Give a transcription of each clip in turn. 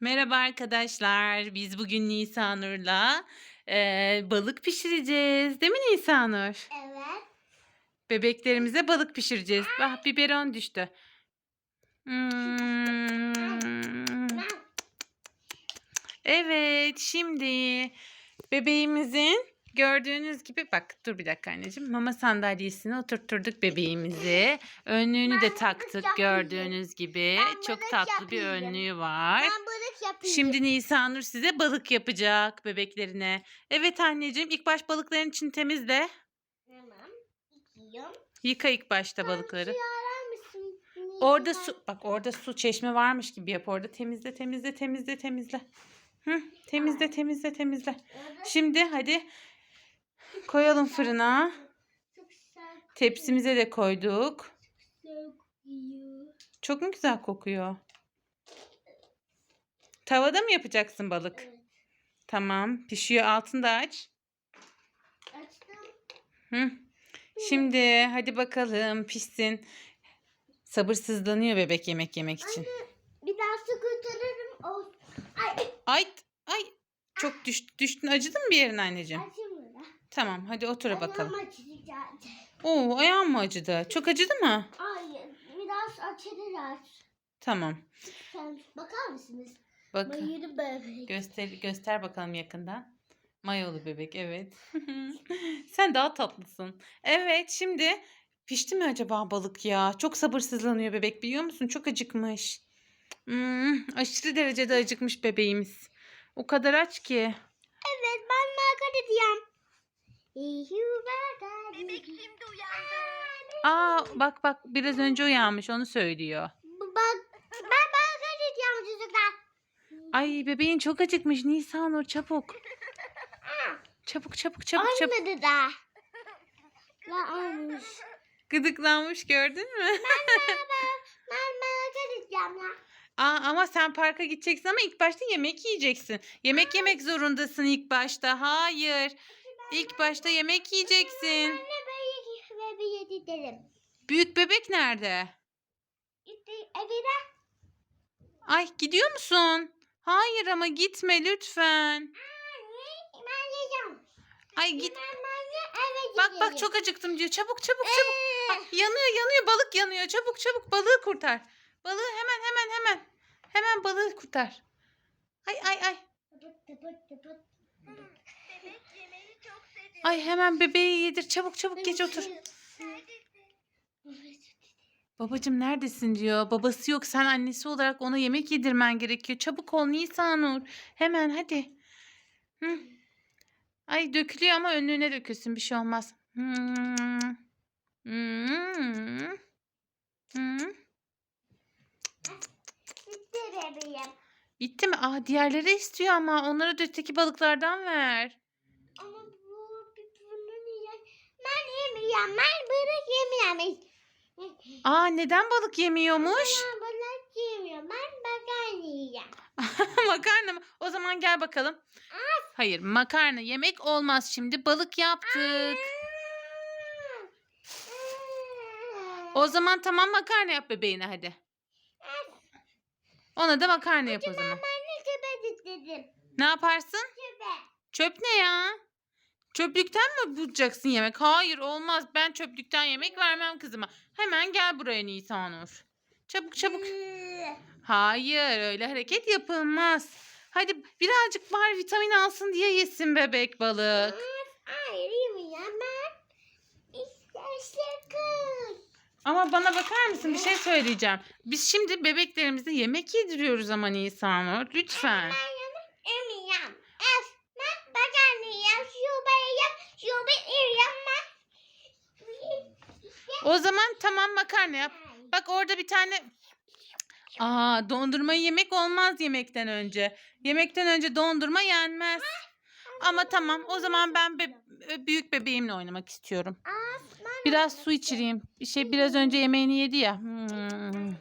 Merhaba arkadaşlar. Biz bugün Nisanur'la eee, balık pişireceğiz. Değil mi Nisanur? Evet. Bebeklerimize balık pişireceğiz. Bak biberon düştü. Hmm. Evet şimdi bebeğimizin gördüğünüz gibi bak dur bir dakika anneciğim. Mama sandalyesine oturtturduk bebeğimizi. Önlüğünü de taktık gördüğünüz gibi. Çok tatlı bir önlüğü var. Ben balık yapayım. Şimdi Nisanur size balık yapacak bebeklerine. Evet anneciğim ilk baş balıkların için temizle. Tamam. Yıkıyorum. Yıka ilk başta balıkları. Suyu arar mısın? Orada su bak orada su çeşme varmış gibi yap orada temizle temizle temizle temizle. Hı, temizle temizle temizle. Orada Şimdi hadi koyalım fırına. çok sert Tepsimize de koyduk. kokuyor. Çok mu güzel kokuyor? Tavada mı yapacaksın balık? Evet. Tamam. Pişiyor. Altını da aç. Açtım. Hı. Şimdi hadi bakalım pişsin. Sabırsızlanıyor bebek yemek yemek için. Bir daha su götürürüm. O... Ay. Ay ay çok düş, düştün acıdı mı bir yerin anneciğim? Mı? Tamam hadi otur bakalım. Ayağım açacak. Oo ayağım mı acıdı? Çok acıdı mı? Hayır. Biraz açılır aç. Tamam. Sen bakar mısınız? Bak Bayırı bebek. göster göster bakalım yakından. Mayolu bebek evet. Sen daha tatlısın. Evet şimdi pişti mi acaba balık ya? Çok sabırsızlanıyor bebek biliyor musun? Çok acıkmış. Hmm, aşırı derecede acıkmış bebeğimiz. O kadar aç ki. Evet ben makarna diyeceğim. Bebek şimdi uyandı. Aa bak bak biraz önce uyanmış onu söylüyor. Bak ben. Ay bebeğin çok acıkmış Nisanur çabuk. Çabuk çabuk çabuk çabuk. Olmadı da. La olmuş. Gıdıklanmış gördün mü? Ben makarna diyeceğim ya. Aa, ama sen parka gideceksin ama ilk başta yemek yiyeceksin. Yemek yemek zorundasın ilk başta. Hayır. İlk başta yemek yiyeceksin. Anne ben ve bir yedirelim. Büyük bebek nerede? Gitti evine. Ay gidiyor musun? Hayır ama gitme lütfen. Anne ben yiyeceğim. Ay git. Ben anne eve Bak bak çok acıktım diyor. Çabuk çabuk çabuk. Ee, Ay, yanıyor yanıyor balık yanıyor. Çabuk çabuk balığı kurtar. Balığı hemen hemen hemen. Hemen balığı kurtar. Ay ay ay. Ay hemen bebeği yedir. Çabuk çabuk geç otur. Babacım neredesin diyor. Babası yok. Sen annesi olarak ona yemek yedirmen gerekiyor. Çabuk ol Nisanur. Hemen hadi. Hı. Ay dökülüyor ama önlüğüne dökülsün. Bir şey olmaz. Hmm. Hmm. Hmm. Gitti bebeğim. Gitti mi? Aa diğerleri istiyor ama. Onlara öteki balıklardan ver. Ama bu bir bunu niye? Ben yemeyeceğim. Ben balık yemeyeceğim. Aa neden balık yemiyormuş? Ben balık yemiyorum. Ben makarna yiyeceğim. makarna mı? O zaman gel bakalım. Hayır makarna yemek olmaz şimdi. Balık yaptık. O zaman tamam makarna yap bebeğine hadi. Ona da makarna yap o zaman. Ben çöpe dedim. Ne yaparsın? Çöpe. Çöp ne ya? Çöplükten mi bulacaksın yemek? Hayır olmaz. Ben çöplükten yemek vermem kızıma. Hemen gel buraya Nisanur. Çabuk çabuk. Hayır öyle hareket yapılmaz. Hadi birazcık var vitamin alsın diye yesin bebek balık. Hayır yemeyeceğim ben. Ama bana bakar mısın bir şey söyleyeceğim. Biz şimdi bebeklerimize yemek yediriyoruz ama Nisanur. Lütfen. Ben yemek yemeyeceğim. Es. Ben makarna yiyeceğim. Şube yiyeceğim. Şube yiyeceğim ben. O zaman tamam makarna yap. Bak orada bir tane... Aa dondurmayı yemek olmaz yemekten önce. Yemekten önce dondurma yenmez. Ama tamam o zaman ben be- büyük bebeğimle oynamak istiyorum. Biraz su içireyim. Bir şey biraz önce yemeğini yedi ya. Hmm.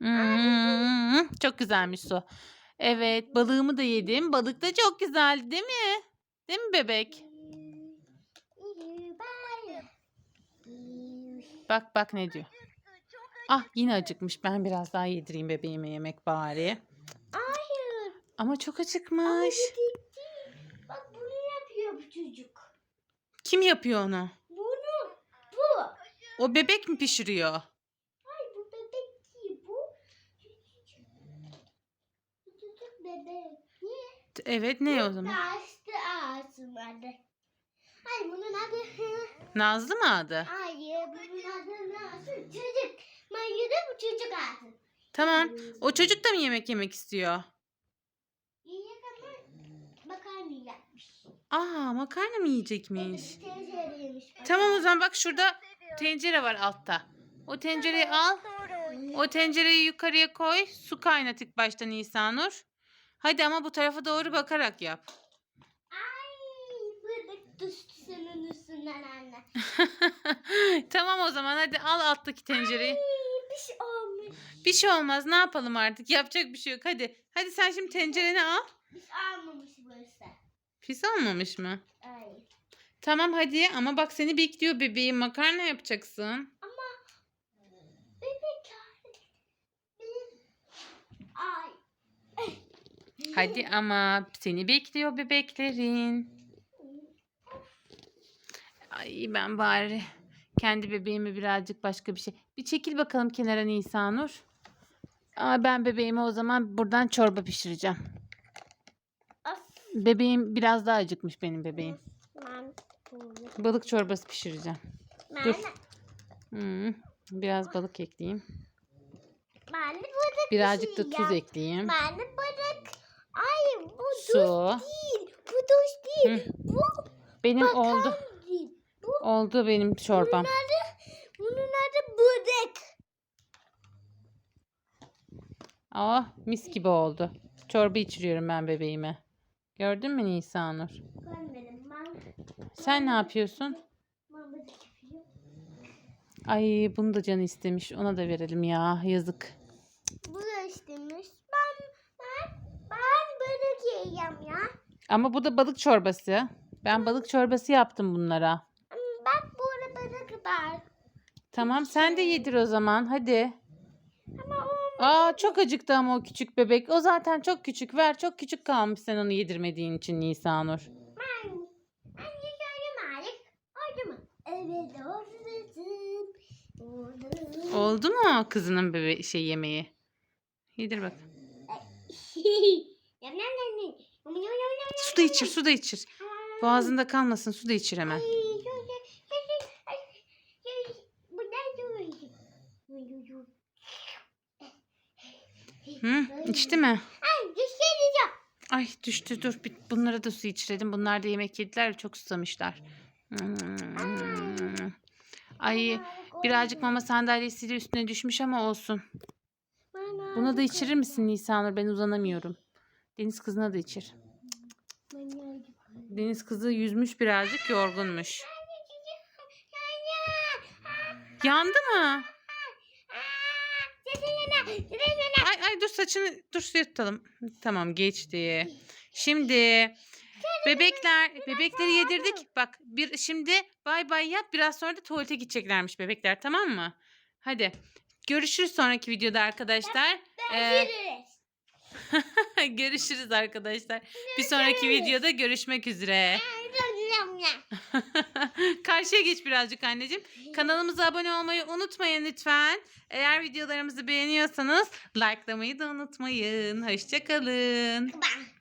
Hmm, Çok güzelmiş su. Evet balığımı da yedim. Balık da çok güzeldi değil mi? Değil mi bebek? Bak bak ne diyor. Ah yine acıkmış. Ben biraz daha yedireyim bebeğime yemek bari. Hayır. Ama çok acıkmış. Bak bunu yapıyor bu çocuk. Kim yapıyor onu? Bunu. Bu. O bebek mi pişiriyor? Hayır bu bebek değil bu. Küçücük bebek. Evet ne o zaman? Açtı ağzım adı. Hayır bunun adı. Nazlı mı adı? Hayır bunun adı nasıl? Çocuk. Mayıda bu çocuk ağzı. Tamam. O çocuk da mı yemek yemek istiyor? Yiyecek ama makarna yapmış. Aa makarna mı yiyecekmiş? Evet, tencereymiş. Tamam o zaman bak şurada tencere var altta. O tencereyi al. O tencereyi yukarıya koy. Su kaynat ilk başta Nisanur. Hadi ama bu tarafa doğru bakarak yap. Ay bıdık düştü senin üstünden anne. tamam o zaman hadi al alttaki tencereyi. Ay, bir şey. Bir şey olmaz ne yapalım artık yapacak bir şey yok hadi. Hadi sen şimdi tencereni al. Bir şey olmamış burası. Pis olmamış mı? Ay. Tamam hadi ama bak seni bekliyor bebeğim makarna yapacaksın. Ama bebek ay. Hadi ama seni bekliyor bebeklerin. Ay ben bari kendi bebeğime birazcık başka bir şey. Bir çekil bakalım kenara Nisanur. Aa, ben bebeğime o zaman buradan çorba pişireceğim. Bebeğim biraz daha acıkmış benim bebeğim. Ben Balık çorbası pişireceğim. ben Dur. Hmm, biraz balık ekleyeyim. ben de bıdık Birazcık da tuz ekleyeyim. Ben de bıdık. Ay bu Su. duş değil. Bu duş değil. Bu Benim bakar oldu. Oldu benim çorbam. Bunun adı, bunun adı bıdık. Aa mis gibi oldu. Çorba içiriyorum ben bebeğime. Gördün mü Nisanur? Görmedim ben. Sen ne yapıyorsun? Ay bunu da canı istemiş. Ona da verelim ya. Yazık. Bu da istemiş. Ben, ben, ben bıdık yiyeceğim ya. Ama bu da balık çorbası. Ben balık çorbası yaptım bunlara. Hmm, Bak burada bıdık var. Tamam sen de yedir o zaman. Hadi. Ama o Aa çok acıktı ama o küçük bebek. O zaten çok küçük. Ver çok küçük kalmış sen onu yedirmediğin için Nisanur. ben. Malik. Oldu mu? Evet oldu. Mu kızının bebe şey yemeği? Yedir bak. Su da içir, su da içir. Boğazında kalmasın, su da içir hemen. Ay, şöyle, şöyle, ay, şöyle, buradan şöyle. Hı? İçti mi? Ay, düşüreceğim. Ay düştü dur. Bunlara da su içirelim. Bunlar da yemek yediler. Çok susamışlar. Hmm. Ay birazcık mama sandalyesiyle üstüne düşmüş ama olsun. Buna da içirir misin Nisanur? Ben uzanamıyorum. Deniz kızına da içir. Deniz kızı yüzmüş birazcık yorgunmuş. Yandı mı? Ay ay dur saçını dur suya tutalım. Tamam geçti. Şimdi bebekler bebekleri yedirdik. Bak bir şimdi bay bay yap. Biraz sonra da tuvalete gideceklermiş bebekler tamam mı? Hadi. Görüşürüz sonraki videoda arkadaşlar. Ee, görüşürüz arkadaşlar. Bir sonraki videoda görüşmek üzere. Karşıya geç birazcık anneciğim. Kanalımıza abone olmayı unutmayın lütfen. Eğer videolarımızı beğeniyorsanız likelamayı da unutmayın. Hoşçakalın. Bye.